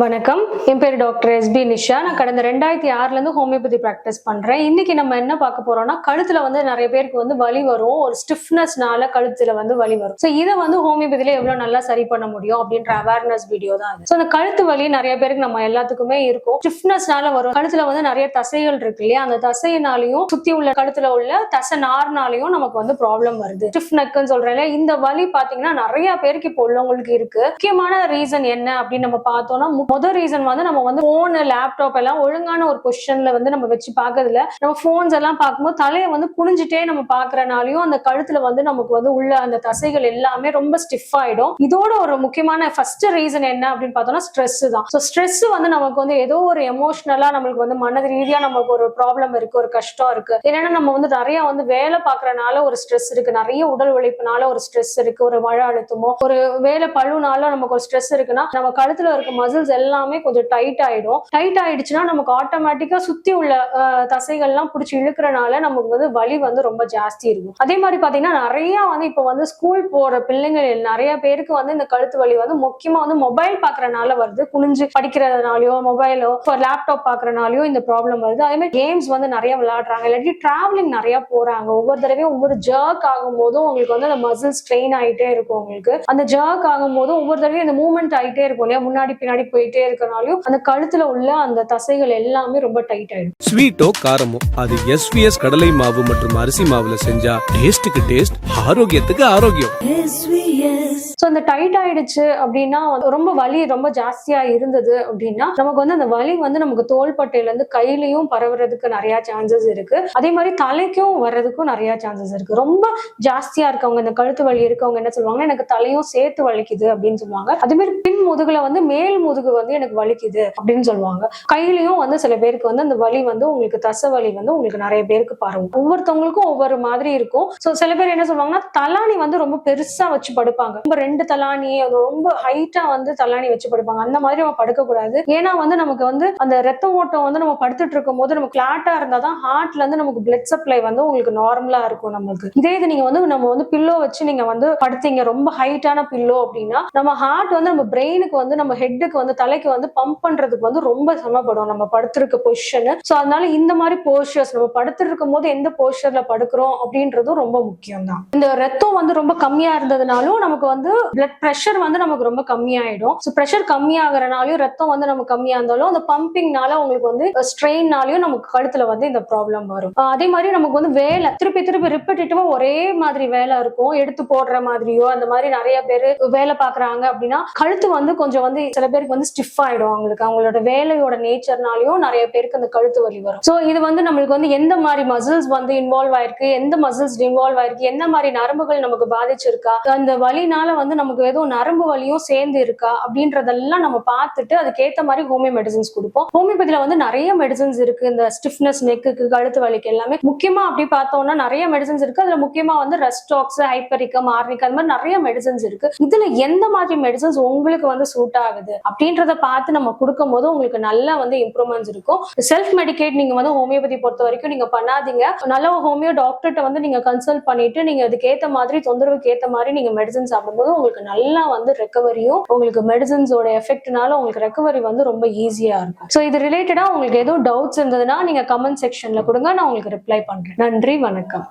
வணக்கம். என் பேர் doctor SP Nisha. நான் கடந்த ரெண்டாயிரத்தி ஆறுலேருந்து ஹோமியோபதி ப்ராக்டிஸ் பண்ணுறேன் இன்னைக்கு நம்ம என்ன பார்க்க போறோம்னா கழுத்தில் வந்து நிறைய பேருக்கு வந்து வலி வரும். ஒரு ஸ்டிஃப்னஸ்னால கழுத்தில் வந்து வலி வரும். ஸோ இதை வந்து ஹோமியோபதியில எவ்வளோ நல்லா சரி பண்ண முடியும் அப்படின்ற அவேர்னஸ் வீடியோ தான் அது ஸோ அந்த கழுத்து வலி நிறைய பேருக்கு நம்ம எல்லாத்துக்குமே இருக்கும். ஸ்டிஃப்னஸ்னால வரும். கழுத்தில் வந்து நிறைய தசைகள் இருக்கு இல்லையா? அந்த தசையினாலையும் சுற்றி உள்ள கழுத்தில் உள்ள தசை நார்னாலையும் நமக்கு வந்து ப்ராப்ளம் வருது. ஸ்டிஃப் நக்குன்னு சொல்றேன் இந்த வலி பார்த்தீங்கன்னா நிறைய பேருக்கு இப்போ உள்ளவங்களுக்கு இருக்கு. முக்கியமான ரீசன் என்ன அப்படின்னு நம்ம பார்த்தோம்னா மு- முதல் ரீசன் வந்து நம்ம வந்து போன் லேப்டாப் எல்லாம் ஒழுங்கான ஒரு பொசிஷன்ல வந்து நம்ம வச்சு பார்க்கறதுல நம்ம போன்ஸ் எல்லாம் பார்க்கும்போது தலையை வந்து குனிஞ்சிட்டே நம்ம பாக்குறனாலையும் அந்த கழுத்துல வந்து நமக்கு வந்து உள்ள அந்த தசைகள் எல்லாமே ரொம்ப ஸ்டிஃப் ஆயிடும். இதோட ஒரு முக்கியமான ஃபர்ஸ்ட் ரீசன் என்ன அப்படின்னு பார்த்தோம்னா ஸ்ட்ரெஸ் தான். ஸோ ஸ்ட்ரெஸ் வந்து நமக்கு வந்து ஏதோ ஒரு எமோஷனலா நம்மளுக்கு வந்து மனது ரீதியா நமக்கு ஒரு ப்ராப்ளம் இருக்கு ஒரு கஷ்டம் இருக்கு. என்னன்னா நம்ம வந்து நிறைய வந்து வேலை பாக்குறதுனால ஒரு ஸ்ட்ரெஸ் இருக்கு. நிறைய உடல் உழைப்புனால ஒரு ஸ்ட்ரெஸ் இருக்கு. ஒரு மழை அழுத்தமோ ஒரு வேலை பழுனால நமக்கு ஒரு ஸ்ட்ரெஸ் இருக்குன்னா நம்ம கழுத்துல இருக்க மசில்ஸ் எல்லாமே கொஞ்சம் டைட் ஆயிடும். டைட் ஆயிடுச்சுன்னா நமக்கு ஆட்டோமேட்டிக்கா சுத்தி உள்ள தசைகள்லாம் பிடிச்சி இழுக்கிறனால நமக்கு வந்து வலி வந்து ரொம்ப ஜாஸ்தி இருக்கும். அதே மாதிரி பாத்தீங்கன்னா நிறைய வந்து இப்போ வந்து ஸ்கூல் போற பிள்ளைங்கள் நிறைய பேருக்கு வந்து இந்த கழுத்து வலி வந்து முக்கியமா வந்து மொபைல் பாக்குறனால வருது. குனிஞ்சு படிக்கிறதுனாலயோ மொபைலோ லேப்டாப் பாக்குறனாலயோ இந்த ப்ராப்ளம் வருது. அதே மாதிரி கேம்ஸ் வந்து நிறைய விளையாடுறாங்க. இல்லாட்டி டிராவலிங் நிறைய போறாங்க. ஒவ்வொரு தடவையும் ஒவ்வொரு ஜர்க் ஆகும் போதும் உங்களுக்கு வந்து அந்த மசில் ஸ்ட்ரெயின் ஆயிட்டே இருக்கும் உங்களுக்கு. அந்த ஜர்க் ஆகும் போதும் ஒவ்வொரு தடவையும் அந்த மூவ்மெண்ட் ஆயிட்டே இருக்கும் இல்லையா? முன்னாடி பின்னாடி போயிட்டே இருக்கனாலையும் அந்த கழுத்துல உள்ள அந்த தசைகள் எல்லாமே ரொம்ப டைட் ஆயிடும். ஸ்வீட்டோ காரமோ அது எஸ்விஎஸ் கடலை மாவு மற்றும் அரிசி மாவுல செஞ்சா டேஸ்டுக்கு டேஸ்ட் ஆரோக்கியத்துக்கு ஆரோக்கியம். ஸோ அந்த டைட் ஆயிடுச்சு அப்படின்னா ரொம்ப வலி ரொம்ப ஜாஸ்தியா இருந்தது அப்படின்னா நமக்கு வந்து அந்த வலி வந்து நமக்கு தோள்பட்டையில இருந்து கையிலயும் பரவுறதுக்கு நிறைய சான்சஸ் இருக்கு. அதே மாதிரி தலைக்கும் வர்றதுக்கும் நிறைய சான்சஸ் இருக்கு. ரொம்ப ஜாஸ்தியா இருக்கவங்க இந்த கழுத்து வலி இருக்கவங்க என்ன சொல்லுவாங்க எனக்கு தலையும் சேர்த்து வலிக்குது அப்படின்னு சொல்லுவாங்க. அதே மாதிரி பின் முதுகுல வந்து மேல் முதுகு வந்து எனக்கு வலிக்குது அப்படின்னு சொல்லுவாங்க. கையிலையும் வந்து சில பேருக்கு வந்து அந்த வலி வந்து உங்களுக்கு தசை வலி வந்து உங்களுக்கு நிறைய பேருக்கு பரவும். ஒவ்வொருத்தவங்களுக்கும் ஒவ்வொரு மாதிரி இருக்கும். ஸோ சில பேர் என்ன சொல்லுவாங்கன்னா தலாணி வந்து ரொம்ப பெருசா வச்சு படுப்பாங்க. ரொம்ப ரெண்டு தலாணி அது ரொம்ப ஹைட்டா வந்து தலாணி வச்சு படுப்பாங்க. அந்த மாதிரி நம்ம படுக்க கூடாது ஏன்னா வந்து நமக்கு வந்து அந்த ரத்த ஓட்டம் வந்து நம்ம படுத்துட்டு இருக்கும் போது நம்ம கிளாட்டா இருந்தா தான் ஹார்ட்ல இருந்து நமக்கு பிளட் சப்ளை வந்து உங்களுக்கு நார்மலா இருக்கும் நமக்கு இதே இது நீங்க வந்து நம்ம வந்து பில்லோ வச்சு நீங்க வந்து படுத்தீங்க ரொம்ப ஹைட்டான பில்லோ அப்படின்னா நம்ம ஹார்ட் வந்து நம்ம பிரெயினுக்கு வந்து நம்ம ஹெட்டுக்கு வந்து தலைக்கு வந்து பம்ப் பண்றதுக்கு வந்து ரொம்ப சிரமப்படும். நம்ம படுத்திருக்க பொசிஷனு ஸோ அதனால இந்த மாதிரி போஸ்டர்ஸ் நம்ம படுத்திருக்கும் போது எந்த போஸ்டர்ல படுக்கிறோம் அப்படின்றதும் ரொம்ப முக்கியம் தான் இந்த ரத்தம் வந்து ரொம்ப கம்மியா இருந்ததுனாலும் நமக்கு வந்து பிளட் ப்ரெஷர் வந்து நமக்கு ரொம்ப கம்மியாயிடும். ஸோ ப்ரெஷர் கம்மியாகிறனாலையும் ரத்தம் வந்து நமக்கு கம்மியா இருந்தாலும் அந்த பம்பிங்னால உங்களுக்கு வந்து ஸ்ட்ரெயின்னாலையும் நமக்கு கழுத்துல வந்து இந்த ப்ராப்ளம் வரும். அதே மாதிரி நமக்கு வந்து வேலை. திருப்பி திருப்பி ரிப்பீட்டேட்டிவா ஒரே மாதிரி வேலை இருக்கும். எடுத்து போடுற மாதிரியோ அந்த மாதிரி நிறைய பேர் வேலை பாக்குறாங்க அப்படின்னா கழுத்து வந்து கொஞ்சம் வந்து சில பேருக்கு வந்து ஸ்டிஃப் ஆயிடும். அவங்களுக்கு அவங்களோட வேலையோட நேச்சர்னாலையும் நிறைய பேருக்கு அந்த கழுத்து வலி வரும். ஸோ இது வந்து நம்மளுக்கு வந்து எந்த மாதிரி மசில்ஸ் வந்து இன்வால்வ் ஆயிருக்கு எந்த மசில்ஸ் இன்வால்வ் ஆயிருக்கு என்ன மாதிரி நரம்புகள் நமக்கு பாதிச்சிருக்கா அந்த வலினால வந்து நமக்கு எதுவும் நரம்பு வலியும் சேர்ந்து இருக்கா அப்படின்றதெல்லாம் நம்ம பார்த்துட்டு அதுக்கேத்த மாதிரி ஹோமியோ மெடிசன்ஸ் கொடுப்போம். ஹோமியோபதியில வந்து நிறைய மெடிசன்ஸ் இருக்கு. இந்த ஸ்டிஃப்னஸ் நெக்குக்கு கழுத்து வலிக்கு எல்லாமே. முக்கியமா அப்படி பார்த்தோம்னா நிறைய மெடிசன்ஸ் இருக்கு. அதுல முக்கியமா வந்து ரெஸ்டாக்ஸ் ஹைப்பரிக்கம் ஆர்னிக் அந்த மாதிரி நிறைய மெடிசன்ஸ் இருக்கு. இதுல எந்த மாதிரி மெடிசன்ஸ் உங்களுக்கு வந்து சூட் ஆகுது அப்படின்றத பார்த்து நம்ம கொடுக்கும் போது உங்களுக்கு நல்லா வந்து இம்ப்ரூவ்மெண்ட்ஸ் இருக்கும். செல்ஃப் மெடிகேட் நீங்க வந்து ஹோமியோபதி பொறுத்த வரைக்கும் நீங்க பண்ணாதீங்க. நல்ல ஹோமியோ டாக்டர்கிட்ட வந்து நீங்க கன்சல்ட் பண்ணிட்டு நீங்க அதுக்கேத்த மாதிரி தொந்தரவுக்கு ஏத்த மாதிரி நீங்க மெடிசன் சாப்பிடும்போது உங்களுக்கு நல்லா வந்து ரெக்கவரியும் உங்களுக்கு மெடிசன்ஸோட எஃபெக்ட்னால உங்களுக்கு ரெக்கவரி வந்து ரொம்ப ஈஸியா இருக்கும். ஸோ இது ரிலேட்டடா உங்களுக்கு எதுவும் டவுட்ஸ் இருந்ததுன்னா நீங்க கமெண்ட் செக்ஷன்ல கொடுங்க. நான் உங்களுக்கு ரிப்ளை பண்றேன். நன்றி வணக்கம்.